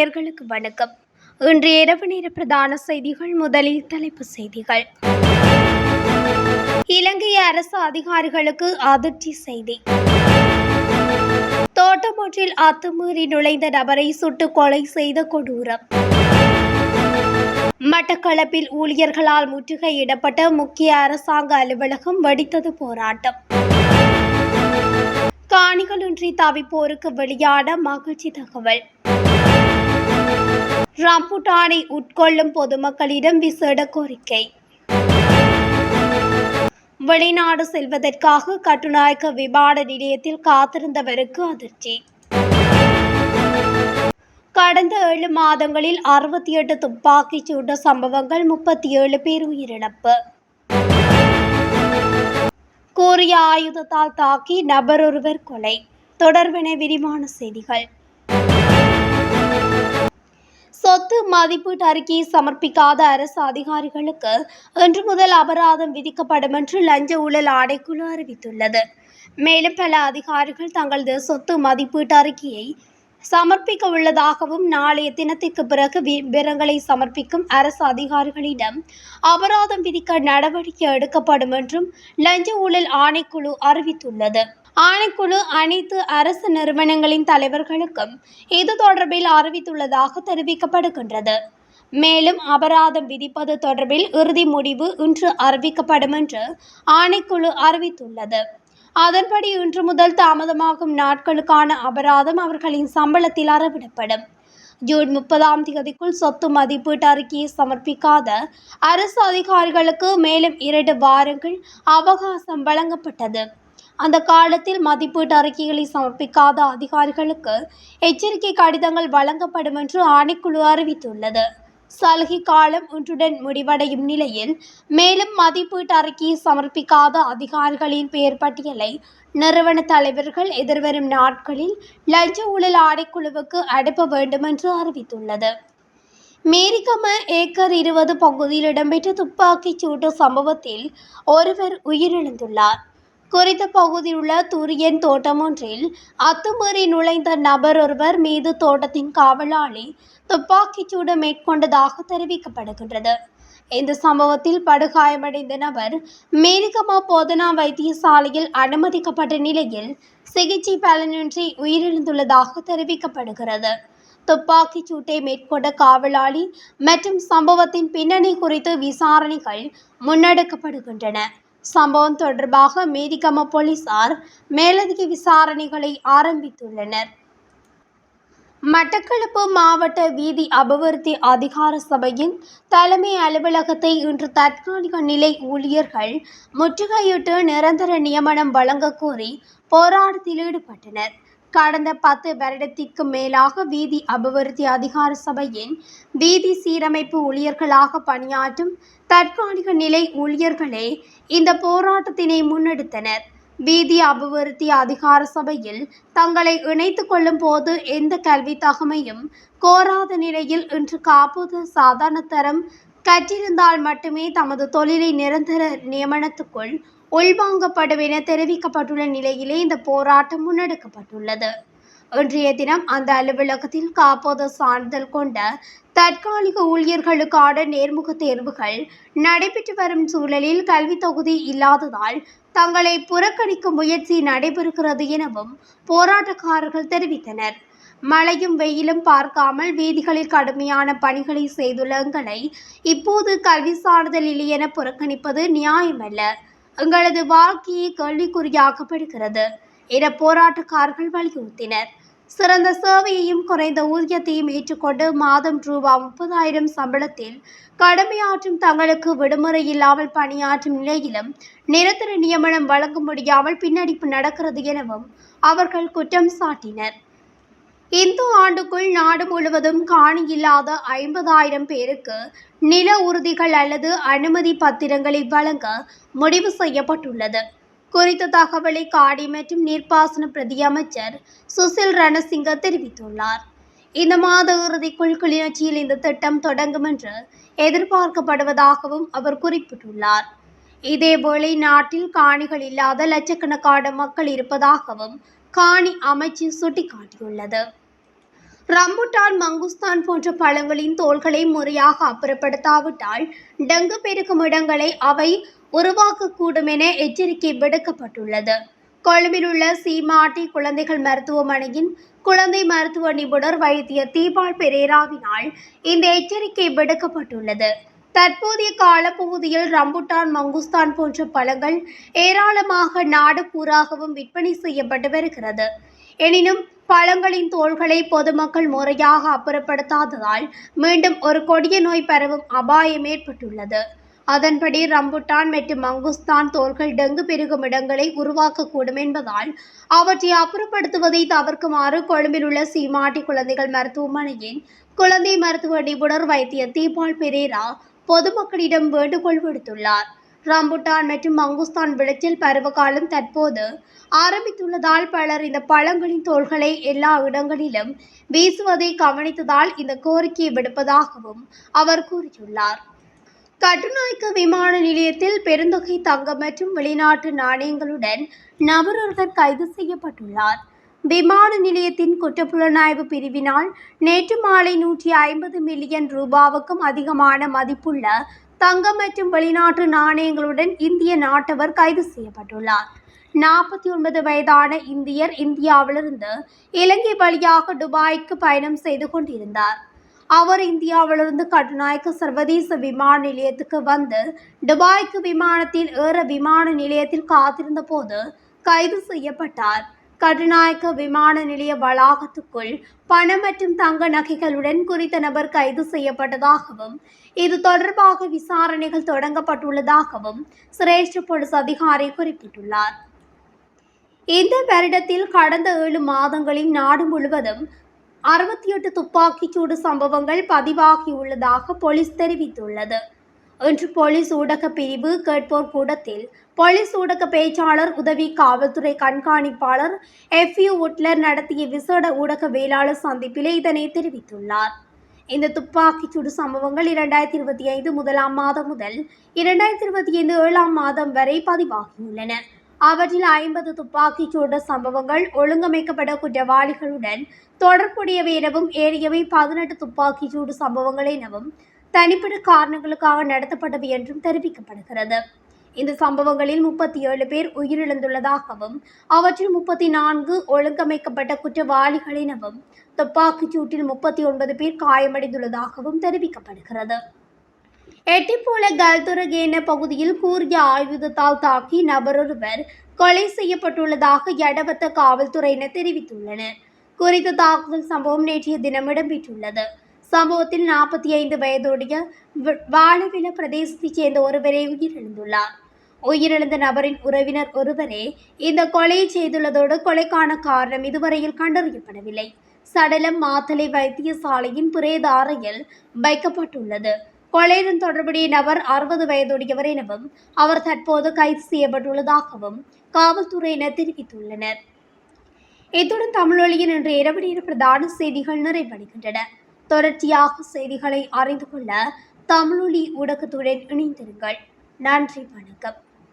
நேர்களுக்கு வணக்கம். இன்று இரவு நேர பிரதான செய்திகள் முதலில் தலைப்பு செய்திகள். இலங்கை அரசு அதிகாரிகளுக்கு அதிர்ச்சி செய்தி. தோட்டம் ஒன்றில் அத்துமீறி நுழைந்த நபரை சுட்டு கொலை செய்த கொடூரம். மட்டக்களப்பில் ஊழியர்களால் முற்றுகையிடப்பட்ட முக்கிய அரசாங்க அலுவலகம் வெடித்தது போராட்டம். காணிகளின்றி தவிப்போருக்கு வெளியான மகிழ்ச்சி தகவல். ரம்புட்டானை உட்கொள்ளும் பொதுமக்களிடம் விசேட கோரிக்கை. வெளிநாடு செல்வதற்காக கட்டுநாயக்க விமான நிலையத்தில் காத்திருந்தவருக்கு அதிர்ச்சி. கடந்த ஏழு மாதங்களில் அறுபத்தி எட்டு துப்பாக்கிச் சூட்டு சம்பவங்கள் முப்பத்தி ஏழு பேர் உயிரிழப்பு. கூறிய ஆயுதத்தால் தாக்கி நபர் ஒருவர் கொலை. தொடர்பின விரிவான செய்திகள். சொத்து மதிப்பீட்டு அறிக்கையை சமர்ப்பிக்காத அரசு அதிகாரிகளுக்கு இன்று முதல் அபராதம் விதிக்கப்படும் என்று லஞ்ச ஊழல் ஆணைக்குழு அறிவித்துள்ளது. மேலும் பல அதிகாரிகள் தங்களது சொத்து மதிப்பீட்டு அறிக்கையை சமர்ப்பிக்க உள்ளதாகவும் நாளைய தினத்திற்கு பிறகு விபரங்களை சமர்ப்பிக்கும் அரசு அதிகாரிகளிடம் அபராதம் விதிக்க நடவடிக்கை எடுக்கப்படும் என்றும் லஞ்ச ஊழல் ஆணைக்குழு அறிவித்துள்ளது. ஆணைக்குழு அனைத்து அரசு நிறுவனங்களின் தலைவர்களுக்கும் இது தொடர்பில் அறிவித்துள்ளதாக தெரிவிக்கப்படுகின்றது. மேலும் அபராதம் விதிப்பது தொடர்பில் இறுதி முடிவு இன்று அறிவிக்கப்படும் என்று ஆணைக்குழு அறிவித்துள்ளது. அதன்படி இன்று முதல் தாமதமாகும் நாட்களுக்கான அபராதம் அவர்களின் சம்பளத்தில் அறவிடப்படும். ஜூன் முப்பதாம் தேதிக்குள் சொத்து மதிப்பீட்டு அறிக்கையை சமர்ப்பிக்காத அரசு அதிகாரிகளுக்கு மேலும் இரண்டு வாரங்கள் அவகாசம் வழங்கப்பட்டது. அந்த காலத்தில் மதிப்பீட்டு அறிக்கைகளை சமர்ப்பிக்காத அதிகாரிகளுக்கு எச்சரிக்கை கடிதங்கள் வழங்கப்படும் என்று ஆணைக்குழு அறிவித்துள்ளது. சலுகை காலம் இன்றுடன் முடிவடையும் நிலையில் மேலும் மதிப்பீட்டு அறிக்கையை சமர்ப்பிக்காத அதிகாரிகளின் பெயர் பட்டியலை நிறுவன தலைவர்கள் எதிர்வரும் நாட்களில் லஞ்ச ஊழல் ஆடைக்குழுவுக்கு அனுப்ப வேண்டும் என்று அறிவித்துள்ளது. மேரிகம ஏக்கர் இருபது பகுதியில் இடம்பெற்ற துப்பாக்கிச் சூட்டு சம்பவத்தில் ஒருவர் உயிரிழந்துள்ளார். குறித்த பகுதியில் உள்ள துரியன் தோட்டம் ஒன்றில் அத்துமீறி நுழைந்த நபர் ஒருவர் மீது தோட்டத்தின் காவலாளி துப்பாக்கிச்சூடு மேற்கொண்டதாக தெரிவிக்கப்படுகின்றது. இந்த சம்பவத்தில் படுகாயமடைந்த நபர் மேரிகமா போதனா வைத்தியசாலையில் அனுமதிக்கப்பட்ட நிலையில் சிகிச்சை பலனின்றி உயிரிழந்துள்ளதாக தெரிவிக்கப்படுகிறது. துப்பாக்கிச் சூட்டை மேற்கொண்ட காவலாளி மற்றும் சம்பவத்தின் பின்னணி குறித்து விசாரணைகள் முன்னெடுக்கப்படுகின்றன. சம்பவம் தொடர்பாக மேரிகம போலீசார் மேலதிக விசாரணைகளை ஆரம்பித்துள்ளனர். மட்டக்களப்பு மாவட்ட வீதி அபிவிருத்தி அதிகார சபையின் தலைமை அலுவலகத்தை இன்று தற்காலிக நிலை ஊழியர்கள் முற்றுகையிட்டு நிரந்தர நியமனம் வழங்கக்கோரி போராட்டத்தில் ஈடுபட்டனர். கடந்த பத்து வருடத்திற்கு மேலாக வீதி அபிவிருத்தி அதிகார சபையின் வீதி சீரமைப்பு ஊழியர்களாக பணியாற்றும் தற்காலிக நிலை ஊழியர்களே இந்த போராட்டத்தினை முன்னெடுத்தனர். வீதி அபிவிருத்தி அதிகார சபையில் தங்களை இணைத்து கொள்ளும் போது எந்த கல்வி தகமையும் கோராத நிலையில் இன்று காப்போது சாதாரண தரம். கற்றிருந்தால் மட்டுமே தமது தொழிலை நிரந்தர நியமனத்துக்குள் உள்வாங்கப்படும் என தெரிவிக்கப்பட்டுள்ள நிலையிலே இந்த போராட்டம் முன்னெடுக்கப்பட்டுள்ளது. இன்றைய தினம் அந்த அலுவலகத்தில் காப்போது சான்றிதழ் கொண்ட தற்காலிக ஊழியர்களுக்கான நேர்முக தேர்வுகள் நடைபெற்று வரும் சூழலில் கல்வி தொகுதி இல்லாததால் தங்களை புறக்கணிக்கும் முயற்சி நடைபெறுகிறது எனவும் போராட்டக்காரர்கள் தெரிவித்தனர். மழையும் வெயிலும் பார்க்காமல் வீதிகளில் கடுமையான பணிகளை செய்துள்ள எங்களை இப்போது கல்வி சான்றிதழ் இல்லை என புறக்கணிப்பது நியாயமல்ல. எங்களது வாழ்க்கையை கேள்விக்குறியாக்கப்படுகிறது. என போராட்டக்காரர்கள் வலியுறுத்தினர். சிறந்த சேவையையும் குறைந்த ஊதியத்தையும் ஏற்றுக்கொண்டு மாதம் ரூபா முப்பதாயிரம் சம்பளத்தில் கடமையாற்றும் தங்களுக்கு விடுமுறை இல்லாமல் பணியாற்றும் நிலையிலும் நிரந்தர நியமனம் வழங்க முடியாமல் பின்னடிப்பு நடக்கிறது எனவும் அவர்கள் குற்றம் சாட்டினர். இந்த ஆண்டுக்குள் நாடு முழுவதும் காணி இல்லாத ஐம்பதாயிரம் பேருக்கு நில உறுதிகள் அல்லது அனுமதி பத்திரங்களை வழங்க முடிவு செய்யப்பட்டுள்ளது. குறித்த தகவலை காடி மற்றும் நீர்ப்பாசன பிரதி அமைச்சர் சுசில் ரணசிங்க தெரிவித்துள்ளார். இந்த மாத இறுதிக்குள் கிளிநொச்சியில் இந்த திட்டம் தொடங்கும் என்று எதிர்பார்க்கப்படுவதாகவும் அவர் குறிப்பிட்டுள்ளார். இதேபோல நாட்டில் காணிகள் இல்லாத லட்சக்கணக்கான மக்கள் இருப்பதாகவும் காணி அமைச்சு சுட்டிக்காட்டியுள்ளது. ரம்புட்டான் மங்குஸ்தான் போன்ற பழங்களின் தோள்களை முறையாக அப்புறப்படுத்தாவிட்டால் டெங்கு பெருக்கும் இடங்களை அவை உருவாக்கக்கூடும் என எச்சரிக்கை விடுக்கப்பட்டுள்ளது. கொழும்பில் உள்ள சீமாட்டி குழந்தைகள் மருத்துவமனையின் குழந்தை மருத்துவ நிபுணர் வைத்திய தீபால் பெரேராவினால் இந்த எச்சரிக்கை விடுக்கப்பட்டுள்ளது. தற்போதைய காலப்பகுதியில் ரம்புட்டான் மங்குஸ்தான் போன்ற பழங்கள் ஏராளமாக நாடு பூராகவும் விற்பனை செய்யப்பட்டு வருகிறது. எனினும் பழங்களின் தோள்களை பொதுமக்கள் முறையாக அப்புறப்படுத்தாததால் மீண்டும் ஒரு கொடிய நோய் பரவும் அபாயம் ஏற்பட்டுள்ளது. அதன்படி ரம்புட்டான் மற்றும் மங்குஸ்தான் தோள்கள் டெங்கு பெருகும் இடங்களை உருவாக்கக்கூடும் என்பதால் அவற்றை அப்புறப்படுத்துவதை தவிர்க்குமாறு கொழும்பில் உள்ள சீமாட்டி குழந்தைகள் மருத்துவமனையின் குழந்தை மருத்துவ நிபுணர் வைத்திய தீபால் பெரேரா பொதுமக்களிடம் வேண்டுகோள் விடுத்துள்ளார். ரம்புட்டான் மற்றும் மங்குஸ்தான் விளைச்சல் பருவகாலம் தற்போது. ஆரம்பித்துள்ளதால் பலர் இந்த பழங்களின் தோள்களை எல்லா இடங்களிலும் வீசுவதை கவனித்ததால் இந்த கோரிக்கையை விடுப்பதாகவும் அவர் கூறியுள்ளார். கட்டுநாயக்க விமான நிலையத்தில் பெருந்தொகை தங்கம் மற்றும் வெளிநாட்டு நாணயங்களுடன் நபர் ஒருவர் கைது செய்யப்பட்டுள்ளார். விமான நிலையத்தின் குற்றப்புலனாய்வு பிரிவினால் நேற்று மாலை நூற்றி ஐம்பது மில்லியன் ரூபாவுக்கும் அதிகமான மதிப்புள்ள தங்கம் மற்றும் வெளிநாட்டு நாணயங்களுடன் இந்திய நாட்டவர் கைது செய்யப்பட்டுள்ளார். நாற்பத்தி ஒன்பது வயதான இந்தியர் இந்தியாவிலிருந்து இலங்கை வழியாக துபாய்க்கு பயணம் செய்து கொண்டிருந்தார். அவர் இந்தியாவிலிருந்து கட்டுநாயக்க சர்வதேச விமான நிலையத்துக்கு வந்து துபாய்க்கு விமானத்தில் ஏற விமான நிலையத்தில் காத்திருந்த போது கைது செய்யப்பட்டார். கட்டுநாயக்க விமான நிலைய வளாகத்துக்குள் பணம் மற்றும் தங்க நகைகளுடன் குறித்த நபர் கைது செய்யப்பட்டதாகவும் இது தொடர்பாக விசாரணைகள் தொடங்கப்பட்டுள்ளதாகவும் சிரேஷ்ட போலீஸ் அதிகாரி குறிப்பிட்டுள்ளார். இந்த வருடத்தில் கடந்த ஏழு மாதங்களில் நாடு முழுவதும் அறுபத்தி எட்டு துப்பாக்கிச்சூடு சம்பவங்கள் பதிவாகியுள்ளதாக போலீஸ் தெரிவித்துள்ளது. இன்று போலீஸ் ஊடக பிரிவு கேட்போர் கூடத்தில் போலீஸ் ஊடக பேச்சாளர் உதவி காவல்துறை கண்காணிப்பாளர் எஃப் யூ உட்லர் நடத்திய விசேட ஊடகவியலாளர் சந்திப்பிலே இதனை தெரிவித்துள்ளார். இந்த துப்பாக்கிச் சூடு சம்பவங்கள் இரண்டாயிரத்தி இருபத்தி ஐந்து முதலாம் மாதம் முதல் இரண்டாயிரத்தி இருபத்தி ஐந்து ஏழாம் மாதம் வரை பதிவாகியுள்ளன. அவற்றில் ஐம்பது துப்பாக்கிச்சூடு சம்பவங்கள் ஒழுங்கமைக்கப்பட்ட குற்றவாளிகளுடன் தொடர்புடையவை எனவும் ஏறியவை பதினெட்டு துப்பாக்கிச்சூடு சம்பவங்கள் எனவும் தனிப்பட்ட காரணங்களுக்காக நடத்தப்பட்டவை என்றும் தெரிவிக்கப்படுகிறது. இந்த சம்பவங்களில் முப்பத்தி ஏழு பேர் உயிரிழந்துள்ளதாகவும் அவற்றில் முப்பத்தி நான்கு ஒழுங்கமைக்கப்பட்ட குற்றவாளிகளினவும் துப்பாக்கிச் சூட்டில் முப்பத்தி ஒன்பது பேர் காயமடைந்துள்ளதாகவும் தெரிவிக்கப்படுகிறது. எட்டிப்போல கல்துரகேன பகுதியில் கூறிய ஆயுதத்தால் தாக்கி நபரொருவர் கொலை செய்யப்பட்டுள்ளதாக எடவத்த காவல்துறையினர் தெரிவித்துள்ளனர். குறித்த தாக்குதல் சம்பவம் நேற்றைய தினம் இடம்பெற்றுள்ளது. சம்பவத்தில் நாற்பத்தி ஐந்து வயதுடைய வ- வாழவில பிரதேசத்தைச் சேர்ந்த ஒருவரே உயிரிழந்துள்ளார். உயிரிழந்த நபரின் உறவினர் ஒருவரே இந்த கொலையை செய்துள்ளதோடு கொலைக்கான காரணம் இதுவரையில் கண்டறியப்படவில்லை. சடலம் மாத்தலை வைத்தியசாலையின் பிரேத அறையில் வைக்கப்பட்டுள்ளது. கொலையுடன் தொடர்புடைய நபர் அறுபது வயதுடையவர் எனவும் அவர் தற்போது கைது செய்யப்பட்டுள்ளதாகவும் காவல்துறையினர் தெரிவித்துள்ளனர். இத்துடன் தமிழொலியின் இன்று இரவு நேர பிரதான செய்திகள் நிறைவடைகின்றன. தொடர்ச்சியாக செய்திகளை அறிந்து கொள்ள தமிழொலி ஊடகத்துடன் இணைந்திருங்கள். நன்றி வணக்கம்.